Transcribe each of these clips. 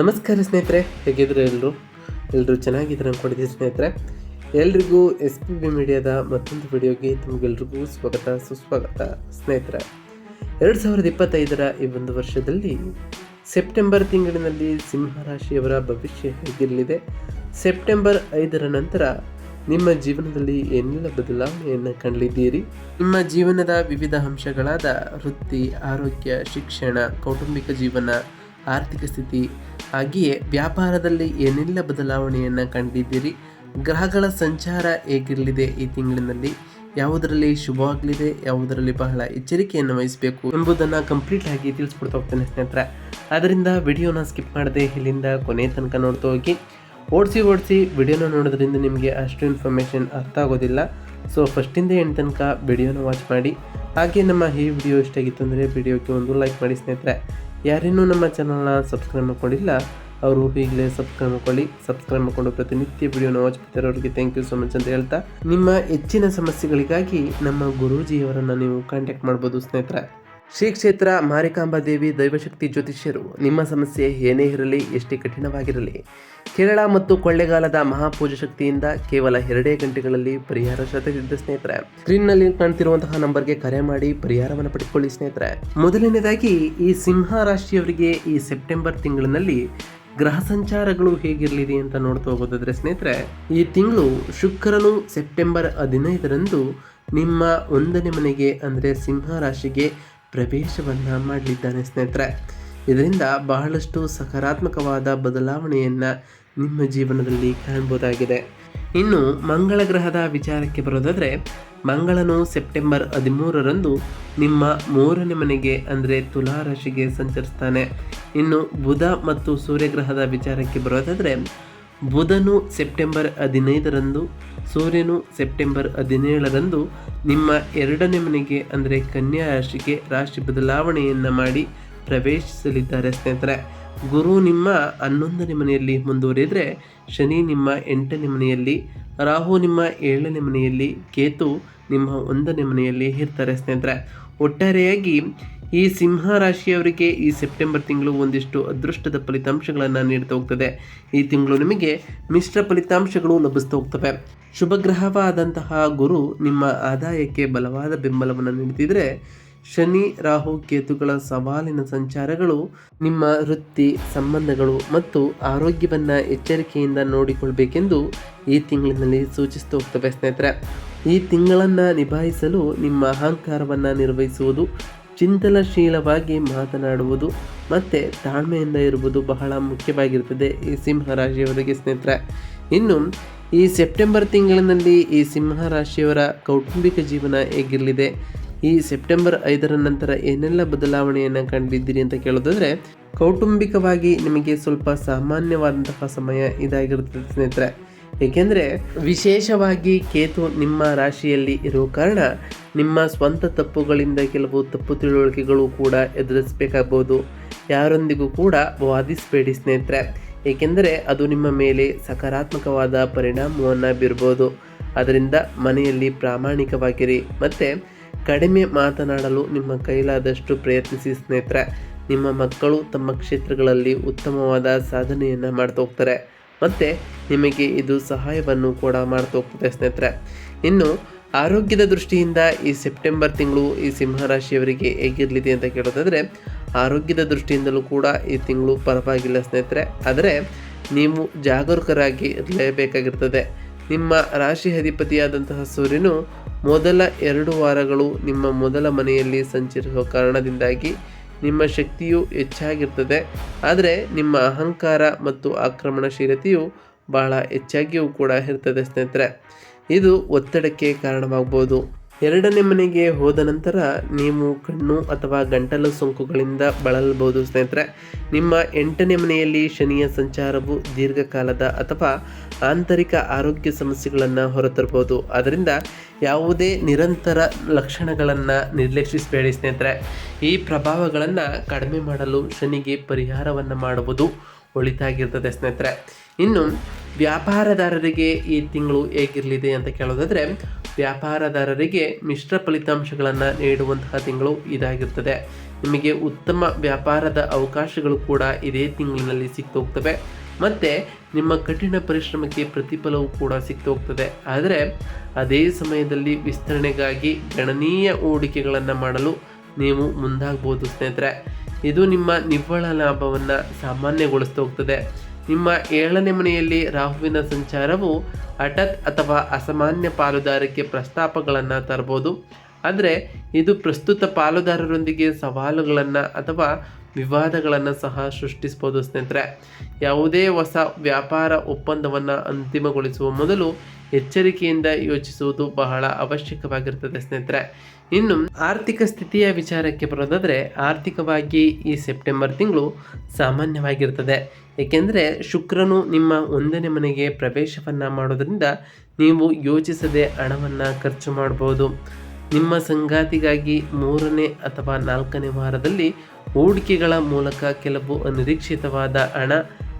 ನಮಸ್ಕಾರ ಸ್ನೇಹಿತರೆ, ಹೇಗಿದ್ರು ಎಲ್ಲರೂ ಎಲ್ಲರೂ ಚೆನ್ನಾಗಿದ್ದಾರೆ ಅಂದ್ಕೊಂಡಿದ್ದೀವಿ ಸ್ನೇಹಿತರೆ? ಎಲ್ರಿಗೂ ಎಸ್ ಪಿ ಬಿ ಮೀಡಿಯಾದ ಮತ್ತೊಂದು ವಿಡಿಯೋಗೆ ತಮಗೆಲ್ರಿಗೂ ಸ್ವಾಗತ, ಸುಸ್ವಾಗತ. ಸ್ನೇಹಿತರೆ, ಎರಡು ಸಾವಿರದ ಇಪ್ಪತ್ತೈದರ ಈ ಒಂದು ವರ್ಷದಲ್ಲಿ ಸೆಪ್ಟೆಂಬರ್ ತಿಂಗಳಿನಲ್ಲಿ ಸಿಂಹರಾಶಿಯವರ ಭವಿಷ್ಯ ಹೇಗಿರಲಿದೆ? ಸೆಪ್ಟೆಂಬರ್ ಐದರ ನಂತರ ನಿಮ್ಮ ಜೀವನದಲ್ಲಿ ಏನೆಲ್ಲ ಬದಲಾವಣೆಯನ್ನು ಕಂಡಿದ್ದೀರಿ? ನಿಮ್ಮ ಜೀವನದ ವಿವಿಧ ಅಂಶಗಳಾದ ವೃತ್ತಿ, ಆರೋಗ್ಯ, ಶಿಕ್ಷಣ, ಕೌಟುಂಬಿಕ ಜೀವನ ಆರ್ಥಿಕ ಸ್ಥಿತಿ. ಹಾಗೆಯೇ ವ್ಯಾಪಾರದಲ್ಲಿ ಏನೆಲ್ಲ ಬದಲಾವಣೆಯನ್ನು ಕಂಡಿದ್ದೀರಿ? ಗ್ರಹಗಳ ಸಂಚಾರ ಹೇಗಿರಲಿದೆ ಈ ತಿಂಗಳಿನಲ್ಲಿ? ಯಾವುದರಲ್ಲಿ ಶುಭವಾಗಲಿದೆ? ಯಾವುದರಲ್ಲಿ ಬಹಳ ಎಚ್ಚರಿಕೆಯನ್ನು ವಹಿಸಬೇಕು ಎಂಬುದನ್ನು ಕಂಪ್ಲೀಟ್ ಆಗಿ ತಿಳಿಸ್ಕೊಡ್ತಾ ಹೋಗ್ತೇನೆ ಸ್ನೇಹಿತರೆ. ಅದರಿಂದ ವಿಡಿಯೋನ ಸ್ಕಿಪ್ ಮಾಡದೆ ಇಲ್ಲಿಂದ ಕೊನೆ ತನಕ ನೋಡ್ತಾ ಹೋಗಿ. ಓಡಿಸಿ ಓಡಿಸಿ ವಿಡಿಯೋನ ನೋಡೋದ್ರಿಂದ ನಿಮಗೆ ಅಷ್ಟು ಇನ್ಫಾರ್ಮೇಷನ್ ಅರ್ಥ ಆಗೋದಿಲ್ಲ. ಸೊ ಫಸ್ಟಿಂದ ಎಂಟು ತನಕ ವಿಡಿಯೋನ ವಾಚ್ ಮಾಡಿ. ಹಾಗೆ ನಮ್ಮ ಈ ವಿಡಿಯೋ ಇಷ್ಟ ಆಗಿತ್ತು ಅಂದರೆ ವಿಡಿಯೋಕ್ಕೆ ಒಂದು ಲೈಕ್ ಮಾಡಿ ಸ್ನೇಹಿತರೆ. ಯಾರೇನೂ ನಮ್ಮ ಚಾನಲ್ನ ಸಬ್ಸ್ಕ್ರೈಬ್ ಮಾಡ್ಕೊಂಡಿಲ್ಲ, ಅವರು ಈಗಲೇ ಸಬ್ಸ್ಕ್ರೈಬ್ ಮಾಡ್ಕೊಳ್ಳಿ. ಸಬ್ಸ್ಕ್ರೈಬ್ ಮಾಡ್ಕೊಂಡು ಪ್ರತಿನಿತ್ಯ ವಿಡಿಯೋನ ವಾಚ್ ಮಾಡ್ತಿರೋರಿಗೆ ಥ್ಯಾಂಕ್ ಯು ಸೊ ಮಚ್ ಅಂತ ಹೇಳ್ತಾ, ನಿಮ್ಮ ಹೆಚ್ಚಿನ ಸಮಸ್ಯೆಗಳಿಗಾಗಿ ನಮ್ಮ ಗುರೂಜಿಯವರನ್ನು ನೀವು ಕಾಂಟ್ಯಾಕ್ಟ್ ಮಾಡ್ಬೋದು ಸ್ನೇಹಿತರೆ. ಶ್ರೀ ಕ್ಷೇತ್ರ ಮಾರಿಕಾಂಬಾ ದೇವಿ ದೈವಶಕ್ತಿ ಜ್ಯೋತಿಷ್ಯರು, ನಿಮ್ಮ ಸಮಸ್ಯೆ ಏನೇ ಇರಲಿ, ಎಷ್ಟೇ ಕಠಿಣವಾಗಿರಲಿ, ಕೇರಳ ಮತ್ತು ಕೊಳ್ಳೆಗಾಲದ ಮಹಾಪೂಜಾ ಶಕ್ತಿಯಿಂದ ಕೇವಲ ಎರಡೇ ಗಂಟೆಗಳಲ್ಲಿ ಪರಿಹಾರ ಶತಸಿದ್ಧ ಸ್ನೇಹಿತರೆ. ಸ್ಕ್ರೀನ್ನಲ್ಲಿ ಕಾಣ್ತಿರುವಂತಹ ನಂಬರ್ಗೆ ಕರೆ ಮಾಡಿ ಪರಿಹಾರವನ್ನು ಪಡೆದುಕೊಳ್ಳಿ ಸ್ನೇಹಿತರೆ. ಮೊದಲನೇದಾಗಿ, ಈ ಸಿಂಹ ರಾಶಿಯವರಿಗೆ ಈ ಸೆಪ್ಟೆಂಬರ್ ತಿಂಗಳಿನಲ್ಲಿ ಗ್ರಹ ಸಂಚಾರಗಳು ಹೇಗಿರಲಿದೆ ಅಂತ ನೋಡ್ತಾ ಹೋಗೋದಾದ್ರೆ ಸ್ನೇಹಿತರೆ, ಈ ತಿಂಗಳು ಶುಕ್ರನು ಸೆಪ್ಟೆಂಬರ್ ಹದಿನೈದರಂದು ನಿಮ್ಮ ಒಂದನೇ ಮನೆಗೆ, ಅಂದರೆ ಸಿಂಹ ರಾಶಿಗೆ ಪ್ರವೇಶವನ್ನು ಮಾಡಲಿದ್ದಾನೆ ಸ್ನೇಹಿತರೆ. ಇದರಿಂದ ಬಹಳಷ್ಟು ಸಕಾರಾತ್ಮಕವಾದ ಬದಲಾವಣೆಯನ್ನು ನಿಮ್ಮ ಜೀವನದಲ್ಲಿ ಕಾಣಬಹುದಾಗಿದೆ ಇನ್ನು ಮಂಗಳ ಗ್ರಹದ ವಿಚಾರಕ್ಕೆ ಬರೋದಾದರೆ, ಮಂಗಳನು ಸೆಪ್ಟೆಂಬರ್ ಹದಿಮೂರರಂದು ನಿಮ್ಮ ಮೂರನೇ ಮನೆಗೆ, ಅಂದರೆ ತುಲಾ ರಾಶಿಗೆ ಸಂಚರಿಸ್ತಾನೆ. ಇನ್ನು ಬುಧ ಮತ್ತು ಸೂರ್ಯಗ್ರಹದ ವಿಚಾರಕ್ಕೆ ಬರೋದಾದರೆ ಬುಧನು ಸೆಪ್ಟೆಂಬರ್ ಹದಿನೈದರಂದು, ಸೂರ್ಯನು ಸೆಪ್ಟೆಂಬರ್ ಹದಿನೇಳರಂದು ನಿಮ್ಮ ಎರಡನೇ ಮನೆಗೆ, ಅಂದರೆ ಕನ್ಯಾ ರಾಶಿಗೆ ರಾಶಿ ಬದಲಾವಣೆಯನ್ನು ಮಾಡಿ ಪ್ರವೇಶಿಸಲಿದ್ದಾರೆ. ಸ್ನೇಹಿತರೆ, ಗುರು ನಿಮ್ಮ ಹನ್ನೊಂದನೇ ಮನೆಯಲ್ಲಿ ಮುಂದುವರಿದರೆ, ಶನಿ ನಿಮ್ಮ ಎಂಟನೇ ಮನೆಯಲ್ಲಿ, ರಾಹು ನಿಮ್ಮ ಏಳನೇ ಮನೆಯಲ್ಲಿ, ಕೇತು ನಿಮ್ಮ ಒಂದನೇ ಮನೆಯಲ್ಲಿ ಇರ್ತಾರೆ. ಸ್ನೇಹಿತರೆ, ಒಟ್ಟಾರೆಯಾಗಿ ಈ ಸಿಂಹ ರಾಶಿಯವರಿಗೆ ಈ ಸೆಪ್ಟೆಂಬರ್ ತಿಂಗಳು ಒಂದಿಷ್ಟು ಅದೃಷ್ಟದ ಫಲಿತಾಂಶಗಳನ್ನು ನೀಡ್ತಾ ಹೋಗ್ತದೆ. ಈ ತಿಂಗಳು ನಿಮಗೆ ಮಿಶ್ರ ಫಲಿತಾಂಶಗಳು ಲಭಿಸ್ತಾ ಹೋಗ್ತವೆ. ಶುಭ ಗ್ರಹವಾದಂತಹ ಗುರು ನಿಮ್ಮ ಆದಾಯಕ್ಕೆ ಬಲವಾದ ಬೆಂಬಲವನ್ನು ನೀಡುತ್ತಿದ್ದರೆ ಶನಿ, ರಾಹು, ಕೇತುಗಳ ಸವಾಲಿನ ಸಂಚಾರಗಳು ನಿಮ್ಮ ವೃತ್ತಿ, ಸಂಬಂಧಗಳು ಮತ್ತು ಆರೋಗ್ಯವನ್ನು ಎಚ್ಚರಿಕೆಯಿಂದ ನೋಡಿಕೊಳ್ಬೇಕೆಂದು ಈ ತಿಂಗಳಿನಲ್ಲಿ ಸೂಚಿಸ್ತಾ ಹೋಗ್ತವೆ ಸ್ನೇಹಿತರೆ. ಈ ತಿಂಗಳನ್ನು ನಿಭಾಯಿಸಲು ನಿಮ್ಮ ಅಹಂಕಾರವನ್ನು ನಿರ್ವಹಿಸುವುದು ಚಿಂತನಶೀಲವಾಗಿ ಮಾತನಾಡುವುದು ಮತ್ತು ತಾಳ್ಮೆಯಿಂದ ಇರುವುದು ಬಹಳ ಮುಖ್ಯವಾಗಿರುತ್ತದೆ ಈ ಸಿಂಹ ರಾಶಿಯವರಿಗೆ ಸ್ನೇಹಿತರೆ. ಇನ್ನು ಈ ಸೆಪ್ಟೆಂಬರ್ ತಿಂಗಳಿನಲ್ಲಿ ಈ ಸಿಂಹ ರಾಶಿಯವರ ಕೌಟುಂಬಿಕ ಜೀವನ ಹೇಗಿರಲಿದೆ? ಈ ಸೆಪ್ಟೆಂಬರ್ ಐದರ ನಂತರ ಏನೆಲ್ಲ ಬದಲಾವಣೆಯನ್ನು ಕಂಡಿದ್ದೀರಿ ಅಂತ ಕೇಳೋದಾದರೆ, ಕೌಟುಂಬಿಕವಾಗಿ ನಿಮಗೆ ಸ್ವಲ್ಪ ಸಾಮಾನ್ಯವಾದಂತಹ ಸಮಯ ಇದಾಗಿರುತ್ತದೆ ಸ್ನೇಹಿತರೆ. ಏಕೆಂದರೆ ವಿಶೇಷವಾಗಿ ಕೇತು ನಿಮ್ಮ ರಾಶಿಯಲ್ಲಿ ಇರೋ ಕಾರಣ ನಿಮ್ಮ ಸ್ವಂತ ತಪ್ಪುಗಳಿಂದ ಕೆಲವು ತಪ್ಪು ತಿಳುವಳಿಕೆಗಳು ಕೂಡ ಎದುರಿಸಬೇಕಾಗ್ಬೋದು. ಯಾರೊಂದಿಗೂ ಕೂಡ ವಾದಿಸಬೇಡಿ ಸ್ನೇಹಿತರೆ. ಏಕೆಂದರೆ ಅದು ನಿಮ್ಮ ಮೇಲೆ ಸಕಾರಾತ್ಮಕವಾದ ಪರಿಣಾಮವನ್ನು ಬೀರ್ಬೋದು. ಅದರಿಂದ ಮನೆಯಲ್ಲಿ ಪ್ರಾಮಾಣಿಕವಾಗಿರಿ. ಮತ್ತು ಕಡಿಮೆ ಮಾತನಾಡಲು ನಿಮ್ಮ ಕೈಲಾದಷ್ಟು ಪ್ರಯತ್ನಿಸಿ ಸ್ನೇಹಿತರೆ. ನಿಮ್ಮ ಮಕ್ಕಳು ತಮ್ಮ ಕ್ಷೇತ್ರಗಳಲ್ಲಿ ಉತ್ತಮವಾದ ಸಾಧನೆಯನ್ನು ಮಾಡ್ತಾ ಹೋಗ್ತಾರೆ. ಮತ್ತು ನಿಮಗೆ ಇದು ಸಹಾಯವನ್ನು ಕೂಡ ಮಾಡ್ತಾ ಹೋಗ್ತದೆ ಸ್ನೇಹಿತರೆ. ಇನ್ನು ಆರೋಗ್ಯದ ದೃಷ್ಟಿಯಿಂದ ಈ ಸೆಪ್ಟೆಂಬರ್ ತಿಂಗಳು ಈ ಸಿಂಹರಾಶಿಯವರಿಗೆ ಹೇಗಿರಲಿದೆ ಅಂತ ಕೇಳೋದಾದರೆ, ಆರೋಗ್ಯದ ದೃಷ್ಟಿಯಿಂದಲೂ ಕೂಡ ಈ ತಿಂಗಳು ಪರವಾಗಿಲ್ಲ ಸ್ನೇಹಿತರೆ. ಆದರೆ ನೀವು ಜಾಗರೂಕರಾಗಿ ಇರಲೇಬೇಕಾಗಿರ್ತದೆ. ನಿಮ್ಮ ರಾಶಿ ಅಧಿಪತಿಯಾದಂತಹ ಸೂರ್ಯನು ಮೊದಲ ಎರಡು ವಾರಗಳು ನಿಮ್ಮ ಮೊದಲ ಮನೆಯಲ್ಲಿ ಸಂಚರಿಸುವ ಕಾರಣದಿಂದಾಗಿ ನಿಮ್ಮ ಶಕ್ತಿಯು ಹೆಚ್ಚಾಗಿರ್ತದೆ. ಆದರೆ ನಿಮ್ಮ ಅಹಂಕಾರ ಮತ್ತು ಆಕ್ರಮಣಶೀಲತೆಯು ಬಹಳ ಹೆಚ್ಚಾಗಿಯೂ ಕೂಡ ಇರ್ತದೆ ಸ್ನೇಹಿತರೆ. ಇದು ಒತ್ತಡಕ್ಕೆ ಕಾರಣವಾಗ್ಬೋದು. ಎರಡನೇ ಮನೆಗೆ ಹೋದ ನಂತರ ನೀವು ಕಣ್ಣು ಅಥವಾ ಗಂಟಲು ಸೋಂಕುಗಳಿಂದ ಬಳಲಬಹುದು ಸ್ನೇಹಿತರೆ. ನಿಮ್ಮ ಎಂಟನೇ ಮನೆಯಲ್ಲಿ ಶನಿಯ ಸಂಚಾರವು ದೀರ್ಘಕಾಲದ ಅಥವಾ ಆಂತರಿಕ ಆರೋಗ್ಯ ಸಮಸ್ಯೆಗಳನ್ನು ಹೊರತರಬಹುದು. ಅದರಿಂದ ಯಾವುದೇ ನಿರಂತರ ಲಕ್ಷಣಗಳನ್ನು ನಿರ್ಲಕ್ಷಿಸಬೇಡಿ ಸ್ನೇಹಿತರೆ. ಈ ಪ್ರಭಾವಗಳನ್ನು ಕಡಿಮೆ ಮಾಡಲು ಶನಿಗೆ ಪರಿಹಾರವನ್ನು ಮಾಡುವುದು ಒಳಿತಾಗಿರ್ತದೆ ಸ್ನೇಹಿತರೆ. ಇನ್ನು ವ್ಯಾಪಾರದಾರರಿಗೆ ಈ ತಿಂಗಳು ಹೇಗಿರಲಿದೆ ಅಂತ ಕೇಳೋದಾದರೆ ವ್ಯಾಪಾರದಾರರಿಗೆ ಮಿಶ್ರ ಫಲಿತಾಂಶಗಳನ್ನು ನೀಡುವಂತಹ ತಿಂಗಳು ಇದಾಗಿರ್ತದೆ. ನಿಮಗೆ ಉತ್ತಮ ವ್ಯಾಪಾರದ ಅವಕಾಶಗಳು ಕೂಡ ಇದೇ ತಿಂಗಳಿನಲ್ಲಿ ಸಿಕ್ತು ಹೋಗ್ತವೆ ಮತ್ತು ನಿಮ್ಮ ಕಠಿಣ ಪರಿಶ್ರಮಕ್ಕೆ ಪ್ರತಿಫಲವೂ ಕೂಡ ಸಿಕ್ತು ಹೋಗ್ತದೆ ಆದರೆ ಅದೇ ಸಮಯದಲ್ಲಿ ವಿಸ್ತರಣೆಗಾಗಿ ಗಣನೀಯ ಹೂಡಿಕೆಗಳನ್ನು ಮಾಡಲು ನೀವು ಮುಂದಾಗ್ಬೋದು ಸ್ನೇಹಿತರೆ. ಇದು ನಿಮ್ಮ ನಿವ್ವಳ ಲಾಭವನ್ನು ಸಾಮಾನ್ಯಗೊಳಿಸ್ತಾ ಹೋಗ್ತದೆ ನಿಮ್ಮ ಏಳನೇ ಮನೆಯಲ್ಲಿ ರಾಹುವಿನ ಸಂಚಾರವು ಹಠತ್ ಅಥವಾ ಅಸಾಮಾನ್ಯ ಪಾಲುದಾರಿಕೆ ಪ್ರಸ್ತಾಪಗಳನ್ನು ತರಬಹುದು ಆದರೆ ಇದು ಪ್ರಸ್ತುತ ಪಾಲುದಾರರೊಂದಿಗೆ ಸವಾಲುಗಳನ್ನು ಅಥವಾ ವಿವಾದಗಳನ್ನು ಸಹ ಸೃಷ್ಟಿಸ್ಬೋದು ಸ್ನೇಹಿತರೆ. ಯಾವುದೇ ಹೊಸ ವ್ಯಾಪಾರ ಒಪ್ಪಂದವನ್ನು ಅಂತಿಮಗೊಳಿಸುವ ಮೊದಲು ಎಚ್ಚರಿಕೆಯಿಂದ ಯೋಚಿಸುವುದು ಬಹಳ ಅವಶ್ಯಕವಾಗಿರ್ತದೆ ಸ್ನೇಹಿತರೆ. ಇನ್ನು ಆರ್ಥಿಕ ಸ್ಥಿತಿಯ ವಿಚಾರಕ್ಕೆ ಬರೋದಾದರೆ ಆರ್ಥಿಕವಾಗಿ ಈ ಸೆಪ್ಟೆಂಬರ್ ತಿಂಗಳು ಸಾಮಾನ್ಯವಾಗಿರ್ತದೆ. ಏಕೆಂದರೆ ಶುಕ್ರನು ನಿಮ್ಮ ಒಂದನೇ ಮನೆಗೆ ಪ್ರವೇಶವನ್ನು ಮಾಡೋದರಿಂದ ನೀವು ಯೋಚಿಸದೆ ಹಣವನ್ನು ಖರ್ಚು ಮಾಡ್ಬೋದು. ನಿಮ್ಮ ಸಂಗಾತಿಗಾಗಿ ಮೂರನೇ ಅಥವಾ ನಾಲ್ಕನೇ ವಾರದಲ್ಲಿ ಹೂಡಿಕೆಗಳ ಮೂಲಕ ಕೆಲವು ಅನಿರೀಕ್ಷಿತವಾದ ಹಣ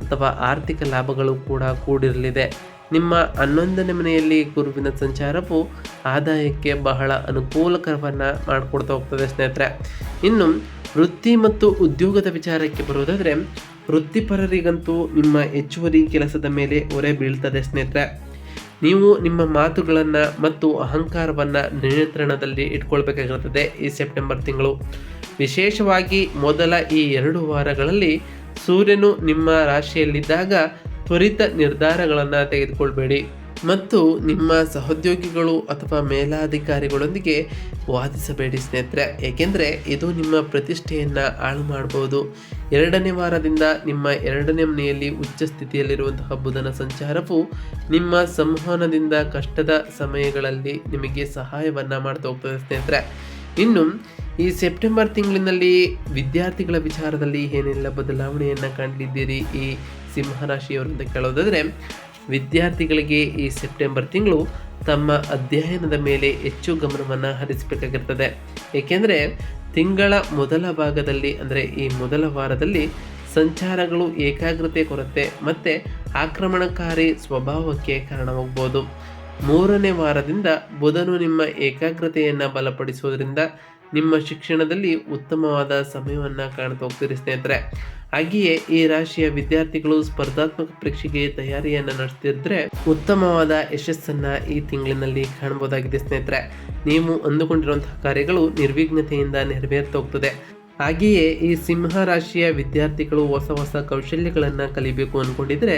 ಅಥವಾ ಆರ್ಥಿಕ ಲಾಭಗಳು ಕೂಡ ಕೂಡಿರಲಿದೆ. ನಿಮ್ಮ ಹನ್ನೊಂದನೇ ಮನೆಯಲ್ಲಿ ಗುರುವಿನ ಸಂಚಾರವು ಆದಾಯಕ್ಕೆ ಬಹಳ ಅನುಕೂಲಕರವನ್ನು ಮಾಡಿಕೊಡ್ತಾ ಹೋಗ್ತದೆ ಸ್ನೇಹಿತರೆ. ಇನ್ನು ವೃತ್ತಿ ಮತ್ತು ಉದ್ಯೋಗದ ವಿಚಾರಕ್ಕೆ ಬರೋದಾದರೆ, ವೃತ್ತಿಪರರಿಗಂತೂ ನಿಮ್ಮ ಹೆಚ್ಚುವರಿ ಕೆಲಸದ ಮೇಲೆ ಹೊರೆ ಬೀಳ್ತದೆ ಸ್ನೇಹಿತರೆ. ನೀವು ನಿಮ್ಮ ಮಾತುಗಳನ್ನು ಮತ್ತು ಅಹಂಕಾರವನ್ನು ನಿಯಂತ್ರಣದಲ್ಲಿ ಇಟ್ಕೊಳ್ಬೇಕಾಗಿರುತ್ತದೆ ಈ ಸೆಪ್ಟೆಂಬರ್ ತಿಂಗಳು. ವಿಶೇಷವಾಗಿ ಮೊದಲ ಈ ಎರಡು ವಾರಗಳಲ್ಲಿ ಸೂರ್ಯನು ನಿಮ್ಮ ರಾಶಿಯಲ್ಲಿದ್ದಾಗ ತ್ವರಿತ ನಿರ್ಧಾರಗಳನ್ನು ತೆಗೆದುಕೊಳ್ಬೇಡಿ. ಮತ್ತು ನಿಮ್ಮ ಸಹೋದ್ಯೋಗಿಗಳು ಅಥವಾ ಮೇಲಾಧಿಕಾರಿಗಳೊಂದಿಗೆ ವಾದಿಸಬೇಡಿ ಸ್ನೇಹಿತರೆ. ಏಕೆಂದರೆ ಇದು ನಿಮ್ಮ ಪ್ರತಿಷ್ಠೆಯನ್ನು ಹಾಳು ಮಾಡಬಹುದು ಎರಡನೇ ವಾರದಿಂದ ನಿಮ್ಮ ಎರಡನೇ ಮನೆಯಲ್ಲಿ ಉಚ್ಚ ಸ್ಥಿತಿಯಲ್ಲಿರುವಂತಹ ಬುಧನ ಸಂಚಾರವು ನಿಮ್ಮ ಸಂವಹನದಿಂದ ಕಷ್ಟದ ಸಮಯಗಳಲ್ಲಿ ನಿಮಗೆ ಸಹಾಯವನ್ನು ಮಾಡ್ತಾ ಹೋಗ್ತದೆ ಸ್ನೇಹಿತರೆ. ಇನ್ನು ಈ ಸೆಪ್ಟೆಂಬರ್ ತಿಂಗಳಿನಲ್ಲಿ ವಿದ್ಯಾರ್ಥಿಗಳ ವಿಚಾರದಲ್ಲಿ ಏನೆಲ್ಲ ಬದಲಾವಣೆಯನ್ನು ಕಂಡಿದ್ದೀರಿ? ಈ ಸಿಂಹರಾಶಿಯವರಿಂದ ಕೇಳೋದಾದರೆ, ವಿದ್ಯಾರ್ಥಿಗಳಿಗೆ ಈ ಸೆಪ್ಟೆಂಬರ್ ತಿಂಗಳು ತಮ್ಮ ಅಧ್ಯಯನದ ಮೇಲೆ ಹೆಚ್ಚು ಗಮನವನ್ನು ಹರಿಸಬೇಕಾಗಿರ್ತದೆ. ಏಕೆಂದರೆ, ತಿಂಗಳ ಮೊದಲ ಭಾಗದಲ್ಲಿ, ಅಂದರೆ ಈ ಮೊದಲ ವಾರದಲ್ಲಿ ಸಂಚಾರಗಳು ಏಕಾಗ್ರತೆ ಕೊರತೆ ಮತ್ತು ಆಕ್ರಮಣಕಾರಿ ಸ್ವಭಾವಕ್ಕೆ ಕಾರಣವಾಗ್ಬೋದು. ಮೂರನೇ ವಾರದಿಂದ ಬುಧನು ನಿಮ್ಮ ಏಕಾಗ್ರತೆಯನ್ನು ಬಲಪಡಿಸುವುದರಿಂದ ನಿಮ್ಮ ಶಿಕ್ಷಣದಲ್ಲಿ ಉತ್ತಮವಾದ ಸಮಯವನ್ನು ಕಾಣ್ತಾ ಹೋಗ್ತೀರಿ ಸ್ನೇಹಿತರೆ. ಹಾಗೆಯೇ ಈ ರಾಶಿಯ ವಿದ್ಯಾರ್ಥಿಗಳು ಸ್ಪರ್ಧಾತ್ಮಕ ಪರೀಕ್ಷೆಗೆ ತಯಾರಿಯನ್ನು ನಡೆಸ್ತಿದ್ರೆ ಉತ್ತಮವಾದ ಯಶಸ್ಸನ್ನು ಈ ತಿಂಗಳಿನಲ್ಲಿ ಕಾಣಬಹುದಾಗಿದೆ ಸ್ನೇಹಿತರೆ. ನೀವು ಅಂದುಕೊಂಡಿರುವಂತಹ ಕಾರ್ಯಗಳು ನಿರ್ವಿಘ್ನತೆಯಿಂದ ನೆರವೇರ್ತಾ ಹೋಗ್ತದೆ. ಹಾಗೆಯೇ ಈ ಸಿಂಹ ರಾಶಿಯ ವಿದ್ಯಾರ್ಥಿಗಳು ಹೊಸ ಹೊಸ ಕೌಶಲ್ಯಗಳನ್ನು ಕಲಿಬೇಕು ಅಂದ್ಕೊಂಡಿದ್ರೆ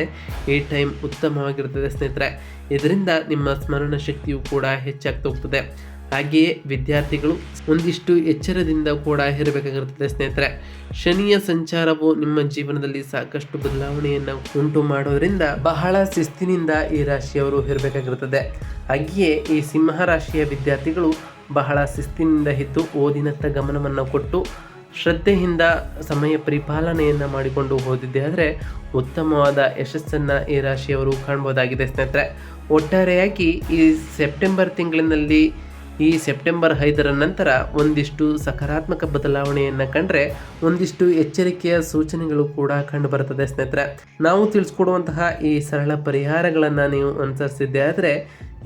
ಈ ಟೈಮ್ ಉತ್ತಮವಾಗಿರ್ತದೆ ಸ್ನೇಹಿತರೆ. ಇದರಿಂದ ನಿಮ್ಮ ಸ್ಮರಣ ಶಕ್ತಿಯು ಕೂಡ ಹೆಚ್ಚಾಗ್ತಾ ಹೋಗ್ತದೆ. ಹಾಗೆಯೇ ವಿದ್ಯಾರ್ಥಿಗಳು ಒಂದಿಷ್ಟು ಎಚ್ಚರದಿಂದ ಕೂಡ ಇರಬೇಕಾಗಿರುತ್ತದೆ ಸ್ನೇಹಿತರೆ. ಶನಿಯ ಸಂಚಾರವು ನಿಮ್ಮ ಜೀವನದಲ್ಲಿ ಸಾಕಷ್ಟು ಬದಲಾವಣೆಯನ್ನು ಉಂಟು ಮಾಡೋದ್ರಿಂದ ಬಹಳ ಶಿಸ್ತಿನಿಂದ ಈ ರಾಶಿಯವರು ಇರಬೇಕಾಗಿರುತ್ತದೆ. ಹಾಗೆಯೇ ಈ ಸಿಂಹ ರಾಶಿಯ ವಿದ್ಯಾರ್ಥಿಗಳು ಬಹಳ ಶಿಸ್ತಿನಿಂದ ಇದ್ದು ಓದಿನತ್ತ ಗಮನವನ್ನು ಕೊಟ್ಟು ಶ್ರದ್ಧೆಯಿಂದ ಸಮಯ ಪರಿಪಾಲನೆಯನ್ನು ಮಾಡಿಕೊಂಡು ಓದಿದ್ದೆ ಆದರೆ ಉತ್ತಮವಾದ ಯಶಸ್ಸನ್ನು ಈ ರಾಶಿಯವರು ಕಾಣ್ಬೋದಾಗಿದೆ ಸ್ನೇಹಿತರೆ. ಒಟ್ಟಾರೆಯಾಗಿ ಈ ಸೆಪ್ಟೆಂಬರ್ ತಿಂಗಳಿನಲ್ಲಿ ಈ ಸೆಪ್ಟೆಂಬರ್ ಐದರ ನಂತರ ಒಂದಿಷ್ಟು ಸಕಾರಾತ್ಮಕ ಬದಲಾವಣೆಯನ್ನು ಕಂಡ್ರೆ ಒಂದಿಷ್ಟು ಎಚ್ಚರಿಕೆಯ ಸೂಚನೆಗಳು ಕೂಡ ಕಂಡು ಬರುತ್ತದೆ ಸ್ನೇಹಿತರೆ. ನಾವು ತಿಳಿಸ್ಕೊಡುವಂತಹ ಈ ಸರಳ ಪರಿಹಾರಗಳನ್ನು ನೀವು ಅನುಸರಿಸಿದ್ದೆ ಆದರೆ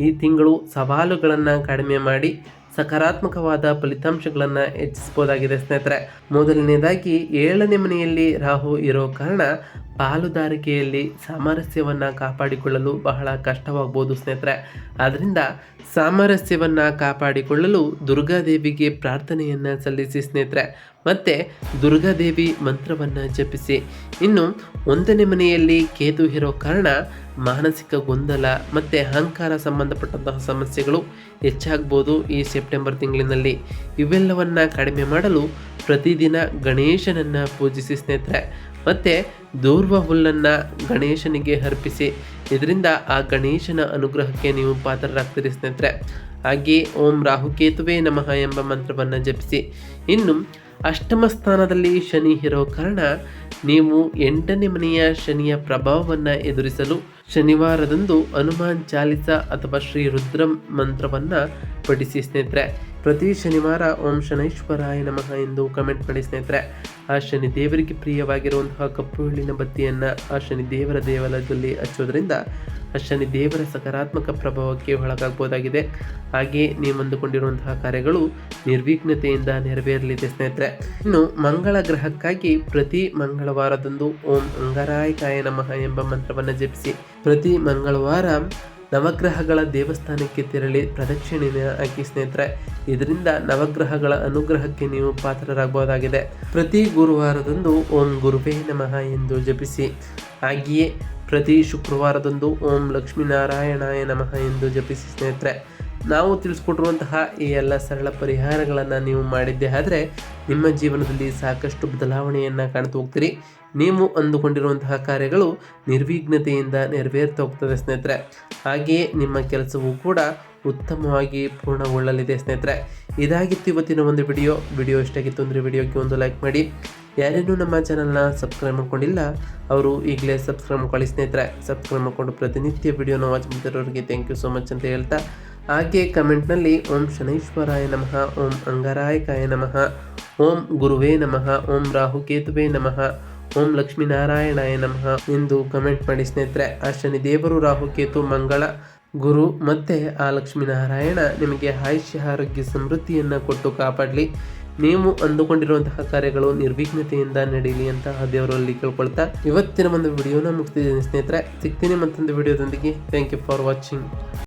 ಈ ತಿಂಗಳು ಸವಾಲುಗಳನ್ನು ಕಡಿಮೆ ಮಾಡಿ ಸಕಾರಾತ್ಮಕವಾದ ಫಲಿತಾಂಶಗಳನ್ನು ಹೆಚ್ಚಿಸಬಹುದಾಗಿದೆ ಸ್ನೇಹಿತರೆ. ಮೊದಲನೇದಾಗಿ ಏಳನೇ ಮನೆಯಲ್ಲಿ ರಾಹು ಇರೋ ಕಾರಣ ಪಾಲುದಾರಿಕೆಯಲ್ಲಿ ಸಾಮರಸ್ಯವನ್ನು ಕಾಪಾಡಿಕೊಳ್ಳಲು ಬಹಳ ಕಷ್ಟವಾಗ್ಬೋದು ಸ್ನೇಹಿತರೆ. ಆದ್ದರಿಂದ ಸಾಮರಸ್ಯವನ್ನು ಕಾಪಾಡಿಕೊಳ್ಳಲು ದುರ್ಗಾದೇವಿಗೆ ಪ್ರಾರ್ಥನೆಯನ್ನು ಸಲ್ಲಿಸಿ ಸ್ನೇಹಿತರೆ. ಮತ್ತು ದುರ್ಗಾದೇವಿ ಮಂತ್ರವನ್ನು ಜಪಿಸಿ. ಇನ್ನು ಒಂದನೇ ಮನೆಯಲ್ಲಿ ಕೇತು ಇರೋ ಕಾರಣ ಮಾನಸಿಕ ಗೊಂದಲ ಮತ್ತು ಅಹಂಕಾರ ಸಂಬಂಧಪಟ್ಟಂತಹ ಸಮಸ್ಯೆಗಳು ಹೆಚ್ಚಾಗ್ಬೋದು ಈ ಸೆಪ್ಟೆಂಬರ್ ತಿಂಗಳಿನಲ್ಲಿ. ಇವೆಲ್ಲವನ್ನು ಕಡಿಮೆ ಮಾಡಲು ಪ್ರತಿದಿನ ಗಣೇಶನನ್ನು ಪೂಜಿಸಿ ಸ್ನೇಹಿತರೆ. ಮತ್ತು ದೂರ್ವ ಹುಲ್ಲನ್ನು ಗಣೇಶನಿಗೆ ಅರ್ಪಿಸಿ, ಇದರಿಂದ ಆ ಗಣೇಶನ ಅನುಗ್ರಹಕ್ಕೆ ನೀವು ಪಾತ್ರರಾಗ್ತೀರಿ ಸ್ನೇಹಿತರೆ. ಹಾಗೆಯೇ ಓಂ ರಾಹುಕೇತುವೆ ನಮಃ ಎಂಬ ಮಂತ್ರವನ್ನು ಜಪಿಸಿ. ಇನ್ನು ಅಷ್ಟಮ ಸ್ಥಾನದಲ್ಲಿ ಶನಿ ಇರೋ ಕಾರಣ ನೀವು ಎಂಟನೇ ಮನೆಯ ಶನಿಯ ಪ್ರಭಾವವನ್ನು ಎದುರಿಸಲು ಶನಿವಾರದಂದು ಹನುಮಾನ್ ಚಾಲಿಸ ಅಥವಾ ಶ್ರೀ ರುದ್ರ ಮಂತ್ರವನ್ನು ಪಠಿಸಿ ಸ್ನೇಹಿತರೆ. ಪ್ರತಿ ಶನಿವಾರ ಓಂ ಶನೈಶ್ವರಾಯ ನಮಃ ಎಂದು ಕಮೆಂಟ್ ಮಾಡಿ ಸ್ನೇಹಿತರೆ. ಆ ಶನಿ ದೇವರಿಗೆ ಪ್ರಿಯವಾಗಿರುವಂತಹ ಕಪ್ಪು ಹುಳ್ಳಿನ ಬತ್ತಿಯನ್ನ ಆ ಶನಿ ದೇವರ ದೇವಾಲಯದಲ್ಲಿ ಹಚ್ಚೋದ್ರಿಂದ ಆ ಶನಿ ದೇವರ ಸಕಾರಾತ್ಮಕ ಪ್ರಭಾವಕ್ಕೆ ಒಳಗಾಗಬಹುದಾಗಿದೆ. ಹಾಗೆ ನೀವು ಅಂದುಕೊಂಡಿರುವಂತಹ ಕಾರ್ಯಗಳು ನಿರ್ವಿಘ್ನತೆಯಿಂದ ನೆರವೇರಲಿದೆ ಸ್ನೇಹಿತರೆ. ಇನ್ನು ಮಂಗಳ ಗ್ರಹಕ್ಕಾಗಿ ಪ್ರತಿ ಮಂಗಳವಾರದಂದು ಓಂ ಅಂಗರಾಯಕಾಯ ನಮಃ ಎಂಬ ಮಂತ್ರವನ್ನು ಜಪಿಸಿ. ಪ್ರತಿ ಮಂಗಳವಾರ ನವಗ್ರಹಗಳ ದೇವಸ್ಥಾನಕ್ಕೆ ತೆರಳಿ ಪ್ರದಕ್ಷಿಣೆ ಹಾಕಿ ಸ್ನೇಹಿತರೆ, ಇದರಿಂದ ನವಗ್ರಹಗಳ ಅನುಗ್ರಹಕ್ಕೆ ನೀವು ಪಾತ್ರರಾಗಬಹುದಾಗಿದೆ. ಪ್ರತಿ ಗುರುವಾರದಂದು ಓಂ ಗುರುವೇ ನಮಃ ಎಂದು ಜಪಿಸಿ, ಹಾಗೆಯೇ ಪ್ರತಿ ಶುಕ್ರವಾರದಂದು ಓಂ ಲಕ್ಷ್ಮೀನಾರಾಯಣಾಯ ನಮಃ ಎಂದು ಜಪಿಸಿ ಸ್ನೇಹಿತರೆ. ನಾವು ತಿಳಿಸ್ಕೊಟ್ಟಿರುವಂತಹ ಈ ಎಲ್ಲ ಸರಳ ಪರಿಹಾರಗಳನ್ನು ನೀವು ಮಾಡಿದ್ದೇ ಆದರೆ ನಿಮ್ಮ ಜೀವನದಲ್ಲಿ ಸಾಕಷ್ಟು ಬದಲಾವಣೆಯನ್ನು ಕಾಣ್ತಾ ಹೋಗ್ತೀರಿ. ನೀವು ಅಂದುಕೊಂಡಿರುವಂತಹ ಕಾರ್ಯಗಳು ನಿರ್ವಿಘ್ನತೆಯಿಂದ ನೆರವೇರ್ತಾ ಹೋಗ್ತದೆ ಸ್ನೇಹಿತರೆ. ಹಾಗೆಯೇ ನಿಮ್ಮ ಕೆಲಸವೂ ಕೂಡ ಉತ್ತಮವಾಗಿ ಪೂರ್ಣಗೊಳ್ಳಲಿದೆ ಸ್ನೇಹಿತರೆ. ಇದಾಗಿತ್ತು ಇವತ್ತಿನ ಒಂದು ವಿಡಿಯೋ. ವಿಡಿಯೋ ಇಷ್ಟಾಗಿತ್ತು ಅಂದರೆ ವಿಡಿಯೋಗೆ ಒಂದು ಲೈಕ್ ಮಾಡಿ. ಯಾರೇನೂ ನಮ್ಮ ಚಾನಲ್ನ ಸಬ್ಸ್ಕ್ರೈಬ್ ಮಾಡ್ಕೊಂಡಿಲ್ಲ, ಅವರು ಈಗಲೇ ಸಬ್ಸ್ಕ್ರೈಬ್ ಮಾಡ್ಕೊಳ್ಳಿ ಸ್ನೇಹಿತರೆ. ಸಬ್ಸ್ಕ್ರೈಬ್ ಮಾಡಿಕೊಂಡು ಪ್ರತಿನಿತ್ಯ ವಿಡಿಯೋನ ವಾಚ್ ಮಾಡ್ತಿರೋರಿಗೆ ಥ್ಯಾಂಕ್ ಯು ಸೊ ಮಚ್ ಅಂತ ಹೇಳ್ತಾ ಹಾಗೆ ಕಮೆಂಟ್ನಲ್ಲಿ, ಓಂ ಶನೈಶ್ವರಾಯ ನಮಃ, ಓಂ ಅಂಗರಾಯಕಾಯ ನಮಃ, ಓಂ ಗುರುವೇ ನಮಃ, ಓಂ ರಾಹುಕೇತುವೇ ನಮಃ, ಓಂ ಲಕ್ಷ್ಮೀನಾರಾಯಣಾಯ ನಮಃ ಎಂದು ಕಮೆಂಟ್ ಮಾಡಿ ಸ್ನೇಹಿತರೆ. ಆ ಶನಿ ದೇವರು, ರಾಹುಕೇತು, ಮಂಗಳ, ಗುರು ಮತ್ತೆ ಆ ಲಕ್ಷ್ಮೀನಾರಾಯಣ ನಿಮಗೆ ಆಯುಷ್ಯ, ಆರೋಗ್ಯ, ಸಮೃದ್ಧಿಯನ್ನು ಕೊಟ್ಟು ಕಾಪಾಡಲಿ. ನೀವು ಅಂದುಕೊಂಡಿರುವಂತಹ ಕಾರ್ಯಗಳು ನಿರ್ವಿಘ್ನತೆಯಿಂದ ನಡೀಲಿ ಅಂತ ದೇವರಲ್ಲಿ ಕೇಳ್ಕೊಳ್ತಾ ಇವತ್ತಿನ ಒಂದು ವಿಡಿಯೋನ ಮುಗಿಸ್ತಿದ್ದೀನಿ ಸ್ನೇಹಿತರೆ. ಸಿಗ್ತೀನಿ ಮತ್ತೊಂದು ವಿಡಿಯೋದೊಂದಿಗೆ. Thank you for watching